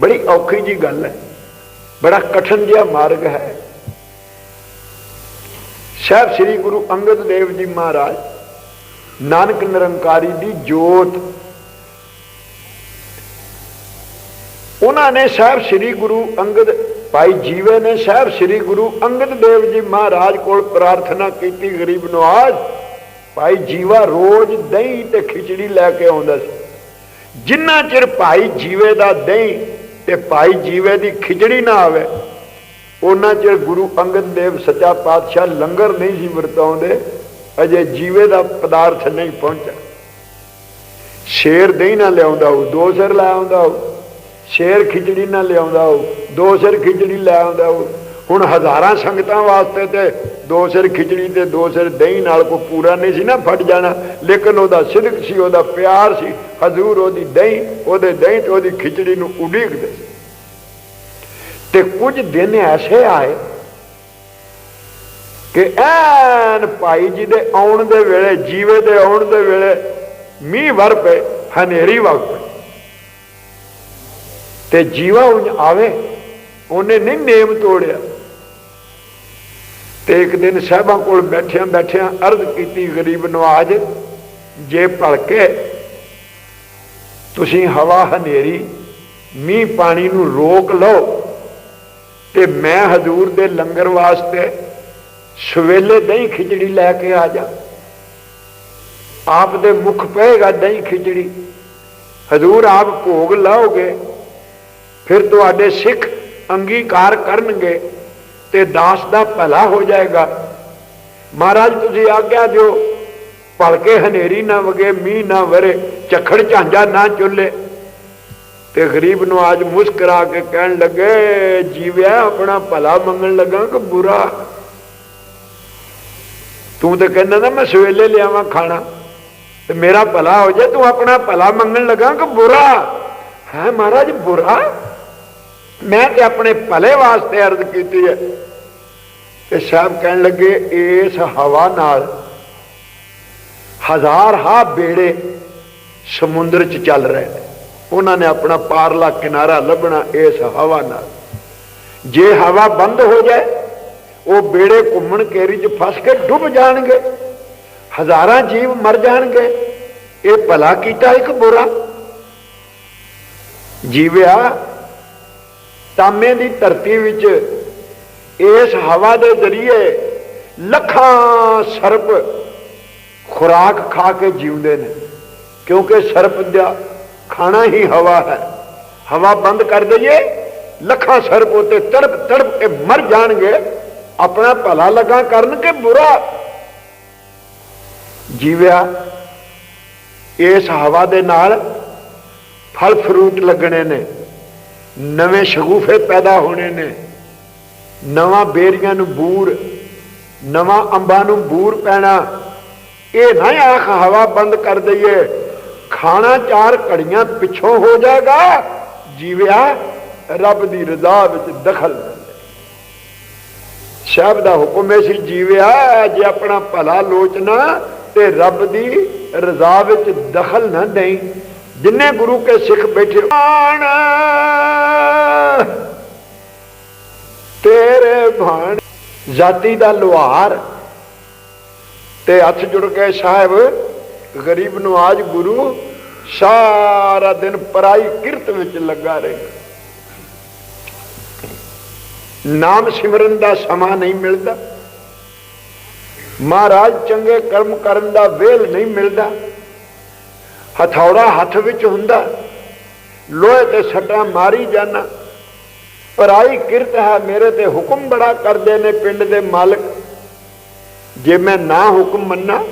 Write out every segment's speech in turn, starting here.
ਬੜੀ ਔਖੀ ਜੀ ਗੱਲ ਹੈ। ਬੜਾ ਕਠਨ ਜਿਹਾ ਮਾਰਗ ਹੈ। ਸਾਹਿਬ ਸ੍ਰੀ ਗੁਰੂ ਅੰਗਦ ਦੇਵ ਜੀ ਮਹਾਰਾਜ ਨਾਨਕ ਨਿਰੰਕਾਰੀ ਦੀ ਜੋਤ। ਉਹਨਾਂ ਨੇ ਸਾਹਿਬ ਸ੍ਰੀ ਗੁਰੂ ਅੰਗਦ, ਭਾਈ ਜੀਵੇ ਨੇ ਸਾਹਿਬ ਸ੍ਰੀ ਗੁਰੂ ਅੰਗਦ ਦੇਵ ਜੀ ਮਹਾਰਾਜ ਕੋਲ ਪ੍ਰਾਰਥਨਾ ਕੀਤੀ ਗਰੀਬ ਨਵਾਜ਼ ਭਾਈ ਜੀਵਾ ਰੋਜ਼ ਦਹੀਂ ਤੇ ਖਿਚੜੀ ਲੈ ਕੇ ਆਉਂਦਾ ਸੀ। ਜਿੰਨਾ ਚਿਰ ਭਾਈ ਜੀਵੇ ਦਾ ਦਹੀਂ ਤੇ ਭਾਈ ਜੀਵੇ ਦੀ ਖਿਚੜੀ ਨਾ ਆਵੇ। ਉਹਨਾਂ ਚਿਰ ਗੁਰੂ ਅੰਗਦ ਦੇਵ ਸੱਚਾ ਪਾਤਸ਼ਾਹ ਲੰਗਰ ਨਹੀਂ ਸੀ ਵਰਤਾਉਂਦੇ, ਅਜੇ ਜੀਵੇ ਦਾ ਪਦਾਰਥ ਨਹੀਂ ਪਹੁੰਚਾ ਸ਼ੇਰ ਦਹੀਂ ਨਾ ਲਿਆਉਂਦਾ ਉਹ ਦੋ ਸਿਰ ਲੈ ਆਉਂਦਾ ਉਹ ਸ਼ੇਰ ਖਿਚੜੀ ਨਾ ਲਿਆਉਂਦਾ ਉਹ ਦੋ ਸਿਰ ਖਿਚੜੀ ਲੈ ਆਉਂਦਾ ਉਹ ਹੁਣ ਹਜ਼ਾਰਾਂ ਸੰਗਤਾਂ ਵਾਸਤੇ ਤੇ ਦੋ ਸਿਰ ਖਿਚੜੀ ਤੇ ਦੋ ਸਿਰ ਦਹੀਂ ਨਾਲ ਕੋ ਪੂਰਾ ਨਹੀਂ ਸੀ ਨਾ ਫਟ ਜਾਣਾ, ਲੇਕਿਨ ਉਹਦਾ ਸਿਦਕ ਸੀ, ਉਹਦਾ ਪਿਆਰ ਸੀ ਹਜ਼ੂਰ ਉਹਦੀ ਦਹੀਂ, ਉਹਦੇ ਦਹੀਂ ਤੇ ਉਹਦੀ ਖਿਚੜੀ ਨੂੰ ਉਡੀਕਦੇ ਤੇ ਕੁਝ ਦਿਨ ਐਸੇ ਆਏ ਕਿ ਐਨ ਭਾਈ ਜੀ ਦੇ ਆਉਣ ਦੇ ਵੇਲੇ, ਜੀਵੇ ਦੇ ਆਉਣ ਦੇ ਵੇਲੇ ਮੀਂਹ ਵਰ ਪਏ, ਹਨੇਰੀ ਵਗ ਪਈ। ਤੇ ਜੀਵਾ ਉਂਝ ਆਵੇ, ਉਹਨੇ ਨਹੀਂ ਨੇਮ ਤੋੜਿਆ। ਤੇ ਇੱਕ ਦਿਨ ਸਾਹਿਬਾਂ ਕੋਲ ਬੈਠਿਆਂ ਬੈਠਿਆਂ ਅਰਜ਼ ਕੀਤੀ, ਗਰੀਬ ਨਵਾਜ, ਜੇ ਭਲਕੇ ਤੁਸੀਂ ਹਵਾ ਹਨੇਰੀ, ਮੀਂਹ ਪਾਣੀ ਨੂੰ ਰੋਕ ਲਓ ਤੇ ਮੈਂ ਹਜ਼ੂਰ ਦੇ ਲੰਗਰ ਵਾਸਤੇ ਸਵੇਲੇ ਦਹੀਂ ਖਿਚੜੀ ਲੈ ਕੇ ਆ ਜਾ। ਆਪ ਦੇ ਮੁਖ ਪਏਗਾ ਦਹੀਂ ਖਿਚੜੀ। ਹਜ਼ੂਰ ਆਪ ਭੋਗ ਲਾਓਗੇ, ਫਿਰ ਤੁਹਾਡੇ ਸਿੱਖ ਅੰਗੀਕਾਰ ਕਰਨਗੇ ਤੇ ਦਾਸ ਦਾ ਭਲਾ ਹੋ ਜਾਏਗਾ। ਮਹਾਰਾਜ, ਤੁਸੀਂ ਆਗਿਆ ਦਿਓ। ਭਲਕੇ ਹਨੇਰੀ ਨਾ ਵਗੇ, ਮੀਂਹ ਨਾ ਵਰੇ, ਝਖੜ ਝਾਂਜਾ ਨਾ ਚੁੱਲੇ। ਤੇ ਗਰੀਬ ਨੂੰ ਅੱਜ ਮੁਸਕਰਾ ਕੇ ਕਹਿਣ ਲੱਗੇ, ਜੀਵਿਆ ਆਪਣਾ ਭਲਾ ਮੰਗਣ ਲੱਗਾ ਕਿ ਬੁਰਾ? ਤੂੰ ਤਾਂ ਕਹਿੰਦਾ ਨਾ, ਮੈਂ ਸਵੇਲੇ ਲਿਆਵਾਂ ਖਾਣਾ। ਤੇ ਮੇਰਾ ਭਲਾ ਹੋ ਜਾਏ ਤੂੰ ਆਪਣਾ ਭਲਾ ਮੰਗਣ ਲੱਗਾ ਕਿ ਬੁਰਾ? ਹੈ ਮਹਾਰਾਜ, ਬੁਰਾ? ਮੈਂ ਤੇ ਆਪਣੇ ਭਲੇ ਵਾਸਤੇ ਅਰਜ਼ ਕੀਤੀ ਹੈ। ਤੇ ਸਾਹਿਬ ਕਹਿਣ ਲੱਗੇ, ਇਸ ਹਵਾ ਨਾਲ ਹਜ਼ਾਰ ਹਾ ਬੇੜੇ ਸਮੁੰਦਰ 'ਚ ਚੱਲ ਰਹੇ ਨੇ। ਉਹਨਾਂ ਨੇ ਆਪਣਾ ਪਾਰਲਾ ਕਿਨਾਰਾ ਲੱਭਣਾ ਇਸ ਹਵਾ ਨਾਲ। ਜੇ ਹਵਾ ਬੰਦ ਹੋ ਜਾਏ, ਉਹ ਬੇੜੇ ਘੁੰਮਣ ਕੇਰੀ 'ਚ ਫਸ ਕੇ ਡੁੱਬ ਜਾਣਗੇ। ਹਜ਼ਾਰਾਂ ਜੀਵ ਮਰ ਜਾਣਗੇ। ਇਹ ਭਲਾ ਕੀਤਾ ਇੱਕ ਬੁਰਾ। ਜੀਵਿਆ, ਤਾਮੇ ਦੀ ਧਰਤੀ ਵਿੱਚ ਇਸ ਹਵਾ ਦੇ ਜ਼ਰੀਏ ਲੱਖਾਂ ਸਰਪ ਖੁਰਾਕ ਖਾ ਕੇ ਜਿਉਂਦੇ ਨੇ। ਕਿਉਂਕਿ ਸਰਪ ਦਾ ਖਾਣਾ ਹੀ ਹਵਾ ਹੈ। ਹਵਾ ਬੰਦ ਕਰ ਦਈਏ, ਲੱਖਾਂ ਸਰਪ ਉਤੇ ਤੜਪ ਤੜਪ ਕੇ ਮਰ ਜਾਣਗੇ। ਆਪਣਾ ਭਲਾ ਲਗਾ ਕਰਨ ਕਿ ਬੁਰਾ। ਜੀਵਿਆ, ਇਸ ਹਵਾ ਦੇ ਨਾਲ ਫਲ ਫਰੂਟ ਲੱਗਣੇ ਨੇ। ਨਵੇਂ ਸ਼ਗੂਫੇ ਪੈਦਾ ਹੋਣੇ ਨੇ। ਨਵਾਂ ਬੇਰੀਆਂ ਨੂੰ ਬੂਰ, ਨਵਾਂ ਅੰਬਾਂ ਨੂੰ ਬੂਰ ਪੈਣਾ। ਇਹ ਨਾ ਆਖ ਹਵਾ ਬੰਦ ਕਰ ਦਈਏ। ਖਾਣਾ ਚਾਰ ਘੜੀਆਂ ਪਿੱਛੋਂ ਹੋ ਜਾਏਗਾ, ਜੀਵਿਆ ਰੱਬ ਦੀ ਰਜ਼ਾ ਵਿੱਚ ਦਖਲ ਨਾ ਸ਼ਬਦ ਦਾ ਹੁਕਮ ਹੈ ਸੀ, ਜੀਵਿਆ ਜੇ ਆਪਣਾ ਭਲਾ ਲੋਚਣਾ ਤੇ ਰੱਬ ਦੀ ਰਜ਼ਾ ਵਿੱਚ ਦਖਲ ਨਾ ਦੇਈ। ਜਿੰਨੇ ਗੁਰੂ ਕੇ ਸਿੱਖ ਬੈਠੇ, ਆਣ। ਤੇਰੇ ਭਾਣ। ਜਾਤੀ ਦਾ ਲੁਹਾਰ ਤੇ ਹੱਥ ਜੁੜ ਕੇ ਸਾਹਿਬ, ਗਰੀਬ ਨੂੰ ਆਜ ਗੁਰੂ, ਸਾਰਾ ਦਿਨ ਪਰਾਈ ਕਿਰਤ ਵਿੱਚ ਲੱਗਾ ਰਹੇ। ਨਾਮ ਸਿਮਰਨ ਦਾ ਸਮਾਂ ਨਹੀਂ ਮਿਲਦਾ। ਮਹਾਰਾਜ ਚੰਗੇ ਕਰਮ ਕਰਨ ਦਾ ਵੇਲ ਨਹੀਂ ਮਿਲਦਾ। ਹਥੌੜਾ ਹੱਥ ਵਿੱਚ ਹੁੰਦਾ। ਲੋਹੇ ਤੇ ਸੱਟਾਂ ਮਾਰੀ ਜਾਣਾ ਪਰਾਈ ਕਿਰਤ ਹੈ, ਮੇਰੇ ਤੇ ਹੁਕਮ ਬੜਾ ਕਰਦੇ ਨੇ ਪਿੰਡ ਦੇ ਮਾਲਕ। ਜੇ ਮੈਂ ਨਾ ਹੁਕਮ ਮੰਨਾ,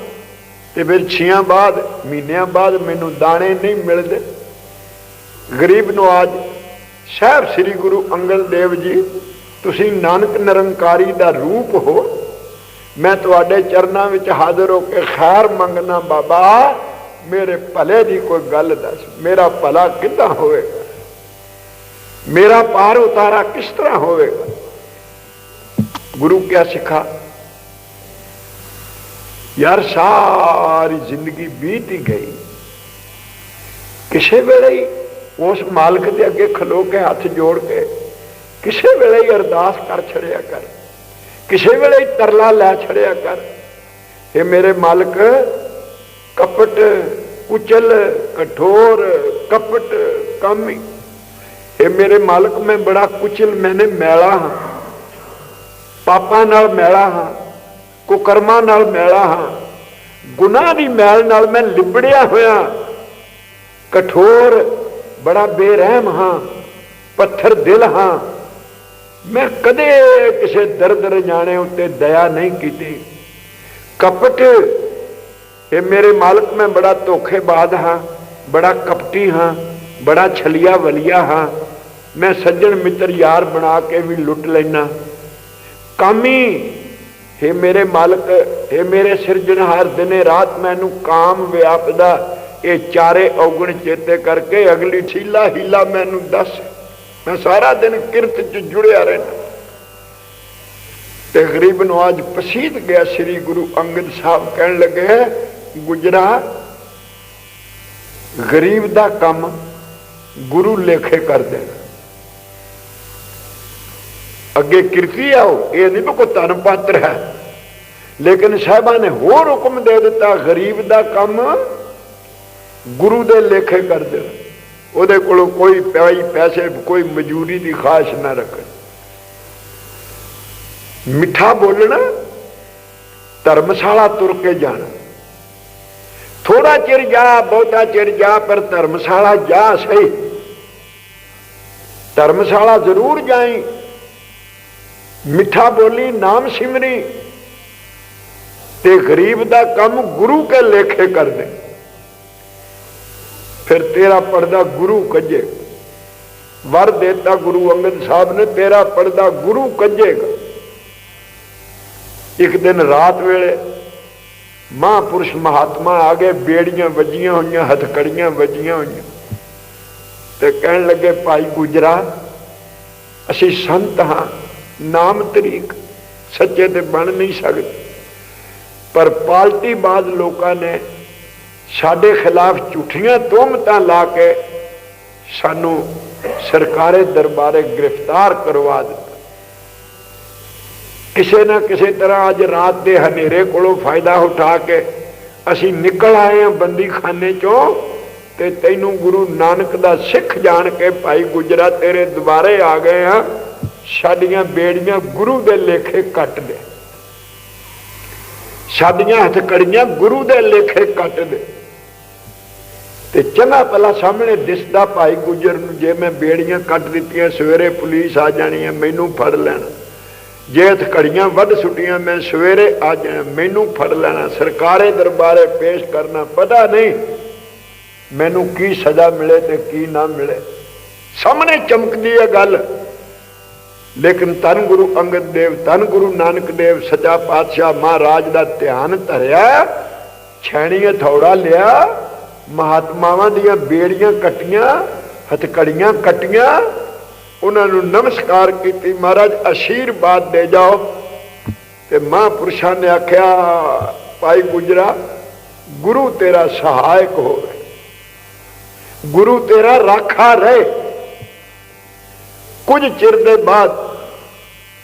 ਤੇ ਫਿਰ ਛੀਆਂ ਬਾਅਦ, ਮਹੀਨਿਆਂ ਬਾਅਦ ਮੈਨੂੰ ਦਾਣੇ ਨਹੀਂ ਮਿਲਦੇ। ਗਰੀਬ ਨੂੰ ਅੱਜ ਸਾਹਿਬ ਸ੍ਰੀ ਗੁਰੂ ਅੰਗਦ ਦੇਵ ਜੀ, ਤੁਸੀਂ ਨਾਨਕ ਨਿਰੰਕਾਰੀ ਦਾ ਰੂਪ ਹੋ। ਮੈਂ ਤੁਹਾਡੇ ਚਰਨਾਂ ਵਿੱਚ ਹਾਜ਼ਰ ਹੋ ਕੇ ਖੈਰ ਮੰਗਣਾ ਬਾਬਾ, ਮੇਰੇ ਭਲੇ ਦੀ ਕੋਈ ਗੱਲ ਦੱਸ, ਮੇਰਾ ਭਲਾ ਕਿੱਦਾਂ ਹੋਵੇਗਾ? ਮੇਰਾ ਪਾਰ ਉਤਾਰਾ ਕਿਸ ਤਰ੍ਹਾਂ ਹੋਵੇਗਾ? ਗੁਰੂ ਕਿਆ ਸਿੱਖਾ? ਯਾਰ ਸਾਰੀ ਜ਼ਿੰਦਗੀ ਬੀਤ ਹੀ ਗਈ। ਕਿਸੇ ਵੇਲੇ ਹੀ ਉਸ ਮਾਲਕ ਦੇ ਅੱਗੇ ਖਲੋ ਕੇ ਹੱਥ ਜੋੜ ਕੇ ਕਿਸੇ ਵੇਲੇ ਹੀ ਅਰਦਾਸ ਕਰ ਛੜਿਆ ਕਰ। ਕਿਸੇ ਵੇਲੇ ਹੀ ਤਰਲਾ ਲੈ ਛੜਿਆ ਕਰ। ਇਹ ਮੇਰੇ ਮਾਲਕ, ਕਪਟ, ਕੁਚਲ, ਕਠੋਰ, ਕਪਟ, ਕਾਮੀ। ਇਹ ਮੇਰੇ ਮਾਲਕ, ਮੈਂ ਬੜਾ ਕੁਚਲ, ਮੈਨੇ ਮੈਲਾ ਹਾਂ। ਪਾਪਾਂ ਨਾਲ ਮੈਲਾ ਹਾਂ। ਕੁਕਰਮਾਂ ਨਾਲ ਮੈਲਾ ਹਾਂ। ਗੁਨਾਹ ਦੀ ਮੈਲ ਨਾਲ ਮੈਂ ਲਿਬੜਿਆ ਹੋਇਆ। ਕਠੋਰ, ਬੜਾ ਬੇਰਹਿਮ ਹਾਂ। ਪੱਥਰ ਦਿਲ ਹਾਂ। ਮੈਂ ਕਦੇ ਕਿਸੇ ਦਰਦ ਰਜਾਣੇ ਉੱਤੇ ਦਇਆ ਨਹੀਂ ਕੀਤੀ। ਕਪਟ, ਇਹ ਮੇਰੇ ਮਾਲਕ ਮੈਂ ਬੜਾ ਧੋਖੇਬਾਜ਼ ਹਾਂ। ਬੜਾ ਕਪਟੀ ਹਾਂ। ਬੜਾ ਛਲੀਆ ਵਲੀਆ ਹਾਂ। ਮੈਂ ਸੱਜਣ ਮਿੱਤਰ ਯਾਰ ਬਣਾ ਕੇ ਵੀ ਲੁੱਟ ਲੈਣਾ ਕਾਮੀ हे ਮੇਰੇ ਮਾਲਕ हे ਮੇਰੇ ਸਿਰਜਣਹਾਰ ਦਿਨੇ ਰਾਤ ਮੈਨੂੰ ਕਾਮ ਵਿਆਪਦਾ, ਇਹ ਚਾਰੇ ਔਗਣ ਚੇਤੇ ਕਰਕੇ ਅਗਲੀ ਠੀਲਾ ਹੀਲਾ ਮੈਨੂੰ ਦੱਸ। ਮੈਂ ਸਾਰਾ ਦਿਨ ਕਿਰਤ ਚ ਜੁੜਿਆ ਰਹਿਣਾ ਤੇ ਗਰੀਬ ਨੂੰ ਅੱਜ ਪਸੀਦ ਗਿਆ ਸ੍ਰੀ ਗੁਰੂ ਅੰਗਦ ਸਾਹਿਬ ਕਹਿਣ ਲੱਗੇ, ਗੁਜਰਾ, ਗਰੀਬ ਦਾ ਕੰਮ ਗੁਰੂ ਲੇਖੇ ਕਰ ਦੇਣਾ। ਅੱਗੇ ਕਿਰਤੀ ਆ ਉਹ ਇਹ ਨਹੀਂ ਕੋਈ ਧਨ ਪਾਤਰ ਹੈ। ਲੇਕਿਨ ਸਾਹਿਬਾਂ ਨੇ ਹੋਰ ਹੁਕਮ ਦੇ ਦਿੱਤਾ, ਗਰੀਬ ਦਾ ਕੰਮ ਗੁਰੂ ਦੇ ਲੇਖੇ ਕਰ ਦੇਣਾ। ਉਹਦੇ ਕੋਲੋਂ ਕੋਈ ਪੈਈ ਪੈਸੇ, ਕੋਈ ਮਜ਼ਦੂਰੀ ਦੀ ਖਾਸ਼ ਨਾ ਰੱਖਣ। ਮਿੱਠਾ ਬੋਲਣਾ, ਧਰਮਸ਼ਾਲਾ ਤੁਰ ਕੇ ਜਾਣਾ। ਥੋੜਾ ਚਿਰ ਜਾ, ਬਹੁਤਾ ਚਿਰ ਜਾ, ਪਰ ਧਰਮਸ਼ਾਲਾ ਜਾ ਸਹੀ। ਧਰਮਸ਼ਾਲਾ ਜ਼ਰੂਰ ਜਾਈ। ਮਿੱਠਾ ਬੋਲੀ, ਨਾਮ ਸਿਮਰੀ। ਤੇ ਗਰੀਬ ਦਾ ਕੰਮ ਗੁਰੂ ਕੇ ਲੇਖੇ ਕਰ ਦੇ ਫਿਰ ਤੇਰਾ ਪਰਦਾ ਗੁਰੂ ਕੱਜੇ ਵਰ ਦੇਤਾ ਗੁਰੂ ਅੰਗਦ ਸਾਹਿਬ ਨੇ, ਤੇਰਾ ਪਰਦਾ ਗੁਰੂ ਕੱਜੇਗਾ। ਇੱਕ ਦਿਨ ਰਾਤ ਵੇਲੇ ਮਹਾਪੁਰਸ਼ ਮਹਾਤਮਾ ਆ ਗਏ, ਬੇੜੀਆਂ ਵੱਜੀਆਂ ਹੋਈਆਂ, ਹਥਕੜੀਆਂ ਵੱਜੀਆਂ ਹੋਈਆਂ। ਤੇ ਕਹਿਣ ਲੱਗੇ, ਭਾਈ ਗੁਜਰਾ, ਅਸੀਂ ਸੰਤ ਹਾਂ। ਨਾਮ ਤਰੀਕ ਸੱਚੇ ਤੇ ਬਣ ਨਹੀਂ ਸਕਦੇ। ਪਰ ਪਾਲਟੀ ਬਾਦ ਲੋਕਾਂ ਨੇ ਸਾਡੇ ਖਿਲਾਫ ਝੂਠੀਆਂ ਤੋਹਮਤਾਂ ਲਾ ਕੇ ਸਾਨੂੰ ਸਰਕਾਰੇ ਦਰਬਾਰੇ ਗ੍ਰਿਫਤਾਰ ਕਰਵਾ ਦਿੱਤਾ। ਕਿਸੇ ਨਾ ਕਿਸੇ ਤਰ੍ਹਾਂ ਅੱਜ ਰਾਤ ਦੇ ਹਨੇਰੇ ਕੋਲੋਂ ਫਾਇਦਾ ਉਠਾ ਕੇ ਅਸੀਂ ਨਿਕਲ ਆਏ ਹਾਂ ਬੰਦੀਖਾਨੇ ਚੋਂ ਤੇ ਤੈਨੂੰ ਗੁਰੂ ਨਾਨਕ ਦਾ ਸਿੱਖ ਜਾਣ ਕੇ ਭਾਈ ਗੁਜਰਾ ਤੇਰੇ ਦੁਬਾਰੇ ਆ ਗਏ ਆ ਸਾਡੀਆਂ ਬੇੜੀਆਂ ਗੁਰੂ ਦੇ ਲੇਖੇ ਕੱਟ ਦੇ। ਸਾਡੀਆਂ ਹਥਕੜੀਆਂ ਗੁਰੂ ਦੇ ਲੇਖੇ ਕੱਟ ਦੇ। ਤੇ ਚੰਗਾ ਭਲਾ ਸਾਹਮਣੇ ਦਿਸਦਾ ਭਾਈ ਗੁਜਰ ਨੂੰ, ਜੇ ਮੈਂ ਬੇੜੀਆਂ ਕੱਟ ਦਿੱਤੀਆਂ, ਸਵੇਰੇ ਪੁਲਿਸ ਆ ਜਾਣੀ ਹੈ, ਮੈਨੂੰ ਫੜ ਲੈਣਾ। ਜੇ ਹਥਕੜੀਆਂ ਵੱਢ ਸੁੱਟੀਆਂ, ਮੈਂ ਸਵੇਰੇ ਆ ਜਾਣਾ, ਮੈਨੂੰ ਫੜ ਲੈਣਾ। ਸਰਕਾਰੇ ਦਰਬਾਰੇ ਪੇਸ਼ ਕਰਨਾ ਪਤਾ ਨਹੀਂ, ਮੈਨੂੰ ਕੀ ਸਜ਼ਾ ਮਿਲੇ ਤੇ ਕੀ ਨਾ ਮਿਲੇ। ਸਾਹਮਣੇ ਚਮਕਦੀ ਹੈ ਗੱਲ। ਲੇਕਿਨ ਤਨ ਗੁਰੂ ਅੰਗਦ ਦੇਵ ਤਨ ਗੁਰੂ ਨਾਨਕ ਦੇਵ, ਸੱਚਾ ਪਾਤਸ਼ਾਹ ਮਹਾਰਾਜ ਦਾ ਧਿਆਨ ਧਰਿਆ ਛੈਣੀ ਹਥੌੜਾ ਲਿਆ, ਮਹਾਤਮਾਵਾਂ ਦੀਆਂ ਬੇੜੀਆਂ ਕੱਟੀਆਂ, ਹਥਕੜੀਆਂ ਕੱਟੀਆਂ, ਉਹਨਾਂ ਨੂੰ ਨਮਸਕਾਰ ਕੀਤੀ, ਮਹਾਰਾਜ ਅਸ਼ੀਰਵਾਦ ਦੇ ਜਾਓ। ਤੇ ਮਹਾਂਪੁਰਸ਼ਾਂ ਨੇ ਆਖਿਆ, ਭਾਈ ਗੁਜਰਾ, ਗੁਰੂ ਤੇਰਾ ਸਹਾਇਕ ਹੋਵੇ। ਗੁਰੂ ਤੇਰਾ ਰਾਖਾ ਰਹੇ। ਕੁਝ ਚਿਰ ਦੇ ਬਾਅਦ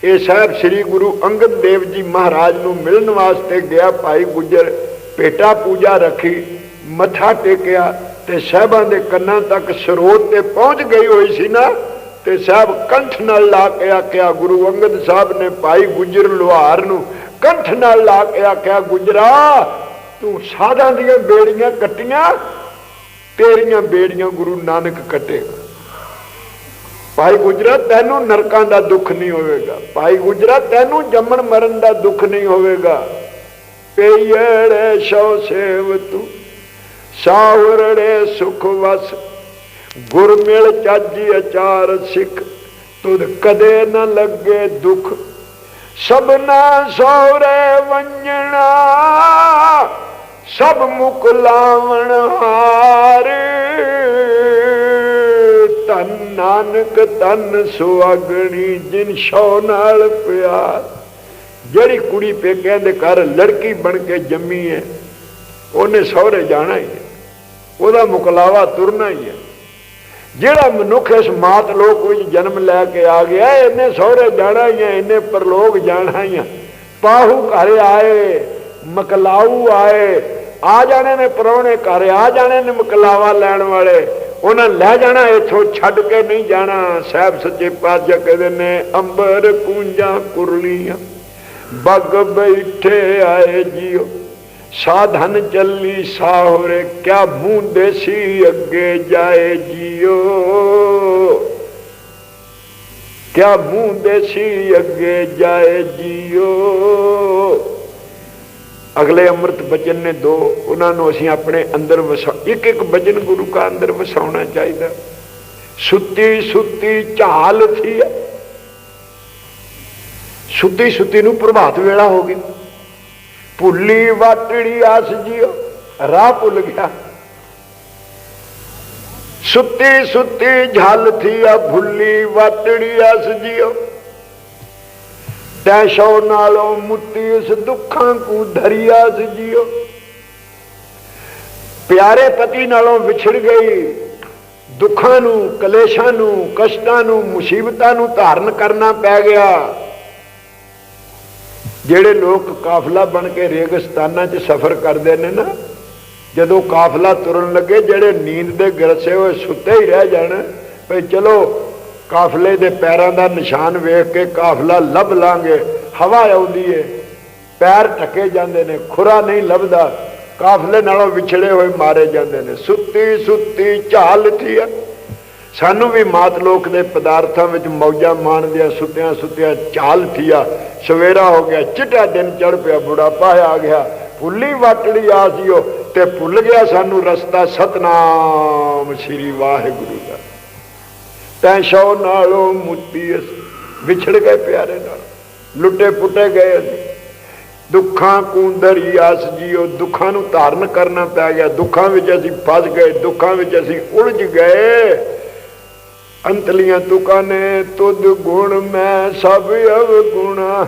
ਇਹ ਸਾਹਿਬ ਸ੍ਰੀ ਗੁਰੂ ਅੰਗਦ ਦੇਵ ਜੀ ਮਹਾਰਾਜ ਨੂੰ ਮਿਲਣ ਵਾਸਤੇ ਗਿਆ ਭਾਈ ਗੁਜਰ ਪੇਟਾ ਪੂਜਾ ਰੱਖੀ, ਮੱਥਾ ਟੇਕਿਆ ਤੇ ਸਾਹਿਬਾਂ ਦੇ ਕੰਨਾਂ ਤੱਕ ਸਰੋਤ ਤੇ ਪਹੁੰਚ ਗਈ ਹੋਈ ਸੀ ਨਾ, ਤੇ ਸਾਹਿਬ ਕੰਠ ਨਾਲ ਲਾ ਕੇ ਆਖਿਆ, ਗੁਰੂ ਅੰਗਦ ਸਾਹਿਬ ਨੇ ਭਾਈ ਗੁਜਰ ਲੋਹਾਰ ਨੂੰ ਕੰਠ ਨਾਲ ਲਾ ਕੇ ਆਖਿਆ, ਗੁਜਰਾ, ਤੂੰ ਸਾਧਾਂ ਦੀਆਂ ਬੇੜੀਆਂ ਕੱਟੀਆਂ, ਤੇਰੀਆਂ ਬੇੜੀਆਂ ਗੁਰੂ ਨਾਨਕ ਕੱਟੇਗਾ। ਭਾਈ ਗੁਜਰਾ, ਤੈਨੂੰ ਨਰਕਾਂ ਦਾ ਦੁੱਖ ਨਹੀਂ ਹੋਵੇਗਾ। ਭਾਈ ਗੁਜਰਾ, ਤੈਨੂੰ ਜੰਮਣ ਮਰਨ ਦਾ ਦੁੱਖ ਨਹੀਂ ਹੋਵੇਗਾ। ਪਈੜੇ ਸ਼ੋ ਸੇਵ ਤੂੰ, ਸਾਵਰੜੇ ਸੁਖ ਵਸ। ਗੁਰ ਮਿਲ ਚਾਜੀ ਅਚਾਰ ਸਿੱਖ, ਤੁਧ ਕਦੇ ਨਾ ਲੱਗੇ ਦੁੱਖ। ਸਭਨਾ ਸੌਰੇ ਵੰਜਣਾ, ਸਭ ਮੁਕ ਲਾਵਣ ਹਾਰ। ਧਨ ਨਾਨਕ, ਧਨ ਸੁਆਗਣੀ, ਜਿਨ ਸੌ ਨਾਲ ਪਿਆਰ। ਜਿਹੜੀ ਕੁੜੀ ਪੇਕਿਆਂ ਦੇ ਘਰ ਲੜਕੀ ਬਣ ਕੇ ਜੰਮੀ ਹੈ, ਉਹਨੇ ਸਹੁਰੇ ਜਾਣਾ ਹੀ ਹੈ। ਉਹਦਾ ਮੁਕਲਾਵਾ ਤੁਰਨਾ ਹੀ ਹੈ। ਜਿਹੜਾ ਮਨੁੱਖ ਇਸ ਮਾਤ ਲੋਕ ਵਿੱਚ ਜਨਮ ਲੈ ਕੇ ਆ ਗਿਆ, ਇਹਨੇ ਸਹੁਰੇ ਜਾਣਾ ਹੀ ਹੈ, ਇਹਨੇ ਪਰਲੋਕ ਜਾਣਾ ਹੀ ਹੈ। ਪਾਹੂ ਘਰ ਆਏ, ਮਕਲਾਊ ਆਏ, ਆ ਜਾਣੇ ਨੇ ਪਰੌਣੇ ਘਰ, ਆ ਜਾਣੇ ਨੇ ਮਕਲਾਵਾ ਲੈਣ ਵਾਲੇ। ਉਹਨਾਂ ਲੈ ਜਾਣਾ, ਇੱਥੋਂ ਛੱਡ ਕੇ ਨਹੀਂ ਜਾਣਾ। ਸਾਹਿਬ ਸੱਚੇ ਪਾਤਸ਼ਾਹ ਕਹਿੰਦੇ ਨੇ, ਅੰਬਰ ਕੂੰਜਾਂ ਕੁਰਲੀਆਂ। ਬੱਗ ਬੈਠੇ ਆਏ ਜੀਓ। ਸਾਧਨ ਚੱਲੀ ਸਾਹਰੇ, ਕਿਆ ਮੂੰਹ ਦੇਸੀ ਅੱਗੇ ਜਾਏ ਜੀਓ। ਕਿਆ ਮੂੰਹ ਦੇਸੀ ਅੱਗੇ ਜਾਏ ਜੀਓ। ਅਗਲੇ ਅੰਮ੍ਰਿਤ ਬਚਨ ਨੇ ਦੋ, ਉਹਨਾਂ ਨੂੰ ਅਸੀਂ ਆਪਣੇ ਅੰਦਰ ਵਸਾ ਇੱਕ ਇੱਕ ਬਚਨ ਗੁਰੂ ਕਾ ਅੰਦਰ ਵਸਾਉਣਾ ਚਾਹੀਦਾ। ਸੁੱਤੀ ਸੁੱਤੀ ਝਾਲ ਥੀ ਸੁੱਤੀ ਸੁੱਤੀ ਨੂੰ ਪ੍ਰਭਾਤ ਵੇਲਾ ਹੋ ਗਈ। ਭੁੱਲੀ ਵਾਟੜੀ ਆਸ ਜੀਓ, ਰਾਹ ਭੁੱਲ ਗਿਆ। ਸੁੱਤੀ ਸੁੱਤੀ ਝਲ ਥੀ ਆ ਭੁੱਲੀ ਵਾਟੜੀ ਆਸ ਜੀਓ। ਤੈ ਨਾਲੋਂ ਮੁੱਤੀ ਇਸ ਦੁੱਖਾਂ ਕੋ ਧਰਿਆ ਸ ਪਿਆਰੇ ਪਤੀ ਨਾਲੋਂ ਵਿਛੜ ਗਈ। ਦੁੱਖਾਂ ਨੂੰ, ਕਲੇਸ਼ਾਂ ਨੂੰ, ਕਸ਼ਟਾਂ ਨੂੰ, ਮੁਸੀਬਤਾਂ ਨੂੰ ਧਾਰਨ ਕਰਨਾ ਪੈ ਗਿਆ। ਜਿਹੜੇ ਲੋਕ ਕਾਫਲਾ ਬਣ ਕੇ ਰੇਗਿਸਤਾਨਾਂ 'ਚ ਸਫ਼ਰ ਕਰਦੇ ਨੇ ਨਾ, ਜਦੋਂ ਕਾਫਲਾ ਤੁਰਨ ਲੱਗੇ, ਜਿਹੜੇ ਨੀਂਦ ਦੇ ਗਰਸੇ ਹੋਏ ਸੁੱਤੇ ਹੀ ਰਹਿ ਜਾਣ, ਭਈ ਚਲੋ ਕਾਫਲੇ ਦੇ ਪੈਰਾਂ ਦਾ ਨਿਸ਼ਾਨ ਵੇਖ ਕੇ ਕਾਫਲਾ ਲੱਭ ਲਾਂਗੇ, ਹਵਾ ਆਉਂਦੀ ਏ। ਪੈਰ ਟੱਕੇ ਜਾਂਦੇ ਨੇ, ਖੁਰਾ ਨਹੀਂ ਲੱਭਦਾ। ਕਾਫਲੇ ਨਾਲੋਂ ਵਿਛੜੇ ਹੋਏ ਮਾਰੇ ਜਾਂਦੇ ਨੇ। ਸੁੱਤੀ ਸੁੱਤੀ, ਝਾਲ ਥੀ ਆ। ਸਾਨੂੰ ਵੀ ਮਾਤ ਲੋਕ ਦੇ ਪਦਾਰਥਾਂ ਵਿੱਚ ਮੌਜਾਂ ਮਾਣਦਿਆਂ ਸੁੱਤਿਆਂ ਸੁੱਤਿਆਂ ਝਾਲ ਥੀਆ ਸਵੇਰਾ ਹੋ ਗਿਆ, ਚਿੱਟਾ ਦਿਨ ਚੜ ਪਿਆ, ਬੁਢਾਪਾ ਆ ਗਿਆ। ਭੁੱਲੀ ਵਾਟੜੀ ਆ ਸੀਓ ਤੇ ਭੁੱਲ ਗਿਆ ਸਾਨੂੰ ਰਸਤਾ। ਸਤਨਾਮ ਸ੍ਰੀ ਵਾਹਿਗੁਰੂ ਦਾ। ਤੈਂ ਸ਼ੋ ਨਾਲੋਂ ਮੁੱਤੀ ਵਿਛੜ ਗਏ ਪਿਆਰੇ ਨਾਲ। ਲੁੱਟੇ ਪੁੱਟੇ ਗਏ ਅਸੀਂ। ਦੁੱਖਾਂ ਕੁੰਦਰੀ ਆਸ ਜੀਓ, ਦੁੱਖਾਂ ਨੂੰ ਧਾਰਨ ਕਰਨਾ ਪੈ ਗਿਆ। ਦੁੱਖਾਂ ਵਿੱਚ ਅਸੀਂ ਫਸ ਗਏ, ਦੁੱਖਾਂ ਵਿੱਚ ਅਸੀਂ ਉਲਝ ਗਏ। ਅੰਤਲੀਆਂ ਤੁਕਾਂ ਨੇ ਤੁਧ ਗੁਣ, ਮੈਂ ਸਭ ਅਵਗੁਣਾ।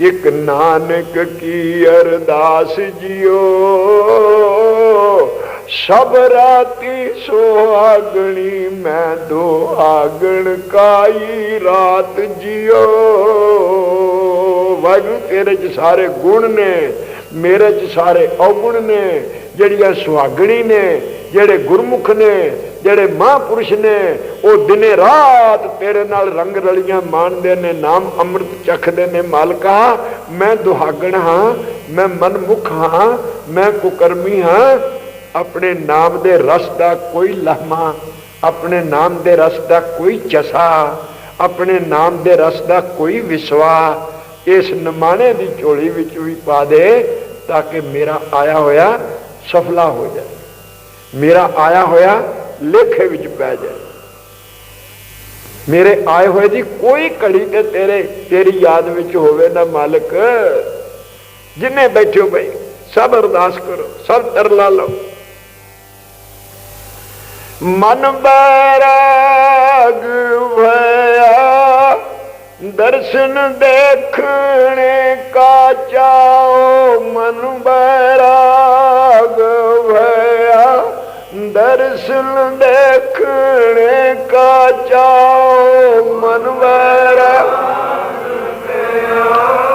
ਇਕ ਨਾਨਕ ਕੀ ਅਰਦਾਸ ਜਿਓ। ਸਭ ਰਾਤੀ ਸੁਹਾਗਣੀ ਮੈਂ ਦੁਹਾਗਣ ਕਾਈ, ਰਾਤ ਜਿਓ ਵਾਹਿਗੁਰੂ, ਤੇਰੇ ਚ ਸਾਰੇ ਗੁਣ ਨੇ, ਮੇਰੇ ਚ ਸਾਰੇ ਔਗੁਣ ਨੇ, ਜਿਹੜੀਆਂ ਸੁਹਾਗਣੀ ਨੇ, ਜਿਹੜੇ ਗੁਰਮੁਖ ਨੇ, ਜਿਹੜੇ ਮਹਾਂਪੁਰਸ਼ ਨੇ, ਉਹ ਦਿਨੇ ਰਾਤ ਤੇਰੇ ਨਾਲ ਰੰਗ ਰਲੀਆਂ ਮਾਣਦੇ ਨੇ, ਨਾਮ ਅੰਮ੍ਰਿਤ ਚਖਦੇ ਨੇ, ਮਾਲਕਾ, ਮੈਂ ਦੁਹਾਗਣ ਹਾਂ, ਮੈਂ ਮਨਮੁਖ ਹਾਂ, ਮੈਂ ਕੁਕਰਮੀ ਹਾਂ ਆਪਣੇ ਨਾਮ ਦੇ ਰਸ ਦਾ ਕੋਈ ਲਹਮਾ, ਆਪਣੇ ਨਾਮ ਦੇ ਰਸ ਦਾ ਕੋਈ ਚਸਾ ਆਪਣੇ ਨਾਮ ਦੇ ਰਸ ਦਾ ਕੋਈ ਵਿਸਵਾ, ਇਸ ਨਮਾਣੇ ਦੀ ਝੋਲੀ ਵਿੱਚ ਵੀ ਪਾ ਦੇ ਤਾਂ ਕਿ ਮੇਰਾ ਆਇਆ ਹੋਇਆ ਸਫਲਾ ਹੋ ਜਾਏ। ਮੇਰਾ ਆਇਆ ਹੋਇਆ ਲੇਖੇ ਵਿੱਚ ਪੈ ਜਾਏ। ਮੇਰੇ ਆਏ ਹੋਏ ਦੀ ਕੋਈ ਘੜੀ ਤੇ ਤੇਰੇ, ਤੇਰੀ ਯਾਦ ਵਿੱਚ ਹੋਵੇ ਨਾ ਮਾਲਕ। ਜਿੰਨੇ ਬੈਠਿਓ ਬਈ, ਸਭ ਅਰਦਾਸ ਕਰੋ, ਸਭ ਤਰਲਾ ਲਓ। ਮਨ ਬੈਰਾਗ ਭਇਆ ਦਰਸ਼ਨ ਦੇਖਣੇ ਕਾ ਚਾਓ ਮਨ ਬੈਰਾਗ ਭਇਆ ਦਰਸ਼ਨ ਦੇਖਣੇ ਕਾ ਚਾਓ ਮਨ ਬੈਰਾਗ ਗੁਰੂ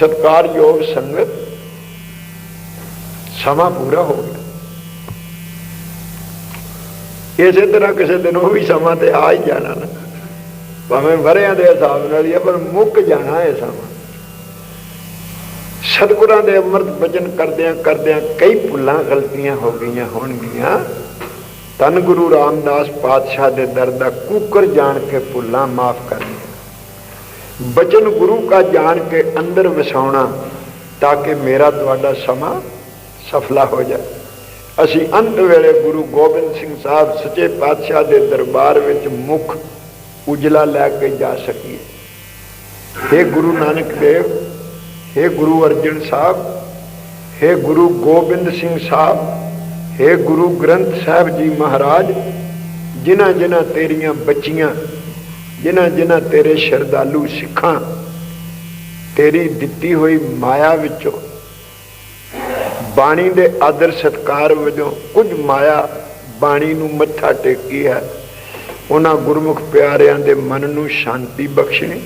ਸਤਕਾਰਯੋਗ ਸੰਗਤ ਸਮਾਂ ਪੂਰਾ ਹੋ ਗਿਆ। ਇਸੇ ਤਰ੍ਹਾਂ ਕਿਸੇ ਦਿਨ ਉਹ ਵੀ ਸਮਾਂ ਤੇ ਆ ਹੀ ਜਾਣਾ ਨਾ। ਭਾਵੇਂ ਵਰਿਆਂ ਦੇ ਹਿਸਾਬ ਨਾਲ ਹੀ ਆ, ਪਰ ਮੁੱਕ ਜਾਣਾ ਹੈ ਸਮਾਂ। ਸਤਿਗੁਰਾਂ ਦੇ ਅੰਮ੍ਰਿਤ ਵਚਨ ਕਰਦਿਆਂ ਕਰਦਿਆਂ ਕਈ ਭੁੱਲਾਂ ਗਲਤੀਆਂ ਹੋ ਗਈਆਂ ਹੋਣਗੀਆਂ। ਤਨ ਗੁਰੂ ਰਾਮਦਾਸ ਪਾਤਸ਼ਾਹ ਦੇ ਦਰ ਦਾ ਕੂਕਰ ਜਾਣ ਕੇ ਭੁੱਲਾਂ ਮਾਫ ਕਰਨੀਆਂ ਬਚਨ ਗੁਰੂ ਕਾ ਜਾਣ ਕੇ ਅੰਦਰ ਵਸਾਉਣਾ ਤਾਂ ਕਿ ਮੇਰਾ ਤੁਹਾਡਾ ਸਮਾਂ ਸਫਲਾ ਹੋ ਜਾਏ ਅਸੀਂ ਅੰਤ ਵੇਲੇ ਗੁਰੂ ਗੋਬਿੰਦ ਸਿੰਘ ਸਾਹਿਬ ਸੱਚੇ ਪਾਤਸ਼ਾਹ ਦੇ ਦਰਬਾਰ ਵਿੱਚ ਮੁਖ ਉਜਲਾ ਲੈ ਕੇ ਜਾ ਸਕੀਏ हे ਗੁਰੂ ਨਾਨਕ ਦੇਵ हे ਗੁਰੂ ਅਰਜਨ ਸਾਹਿਬ हे ਗੁਰੂ ਗੋਬਿੰਦ ਸਿੰਘ ਸਾਹਿਬ हे ਗੁਰੂ ਗ੍ਰੰਥ ਸਾਹਿਬ ਜੀ ਮਹਾਰਾਜ ਜਿਨ੍ਹਾਂ ਜਿਨ੍ਹਾਂ ਤੇਰੀਆਂ ਬੱਚੀਆਂ ਜਿਨ੍ਹਾਂ ਜਿਨ੍ਹਾਂ ਤੇਰੇ ਸ਼ਰਧਾਲੂ ਸਿੱਖਾਂ ਤੇਰੀ ਦਿੱਤੀ ਹੋਈ ਮਾਇਆ ਵਿੱਚੋਂ ਬਾਣੀ ਦੇ ਆਦਰ ਸਤਕਾਰ ਵਜੋਂ ਕੁਝ ਮਾਇਆ ਬਾਣੀ ਨੂੰ ਮੱਥਾ ਟੇਕੀ ਹੈ, ਉਹਨਾਂ ਗੁਰਮੁਖ ਪਿਆਰਿਆਂ ਦੇ ਮਨ ਨੂੰ ਸ਼ਾਂਤੀ ਬਖਸ਼ਣੀ।